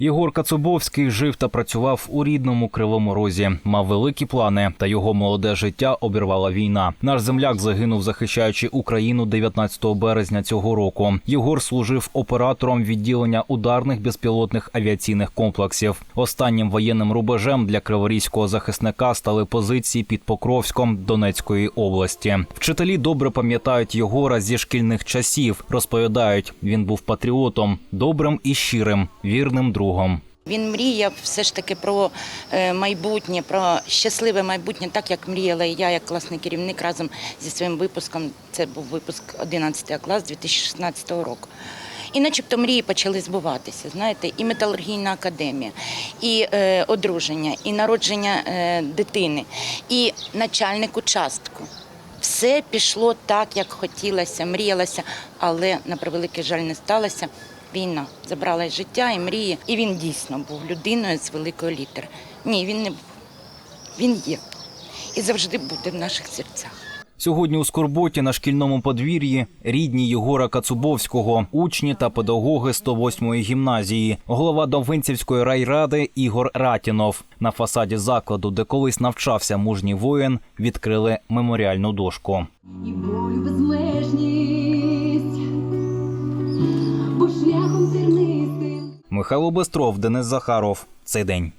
Єгор Кацубовський жив та працював у рідному кривому розі, мав великі плани, та його молоде життя обірвала війна. Наш земляк загинув, захищаючи Україну 19 березня цього року. Єгор служив оператором відділення ударних безпілотних авіаційних комплексів. Останнім воєнним рубежем для криворізького захисника стали позиції під Покровськом Донецької області. Вчителі добре пам'ятають Єгора зі шкільних часів. Розповідають, він був патріотом, добрим і щирим, вірним другом. Він мріяв все ж таки про е, майбутнє, про щасливе майбутнє, так як мріяла і я, як класний керівник, разом зі своїм випуском. Це був випуск 11 клас 2016 року. І начебто мрії почали збуватися. Знаєте, і металургійна академія, і е, одруження, і народження е, дитини, і начальник участку. Все пішло так, як хотілося, мріялося, але на превеликий жаль не сталося. Війна забрала життя, і мрії. І він дійсно був людиною з великої літери. Ні, він не був. Він є. І завжди буде в наших серцях. Сьогодні у Скорботі на шкільному подвір'ї рідні Єгора Кацубовського, учні та педагоги 108-ї гімназії, голова Довинцівської райради Ігор Ратінов. На фасаді закладу, де колись навчався мужній воїн, відкрили меморіальну дошку. Шляхом тернистим. Михайло Бестров, Денис Захаров. Цей день.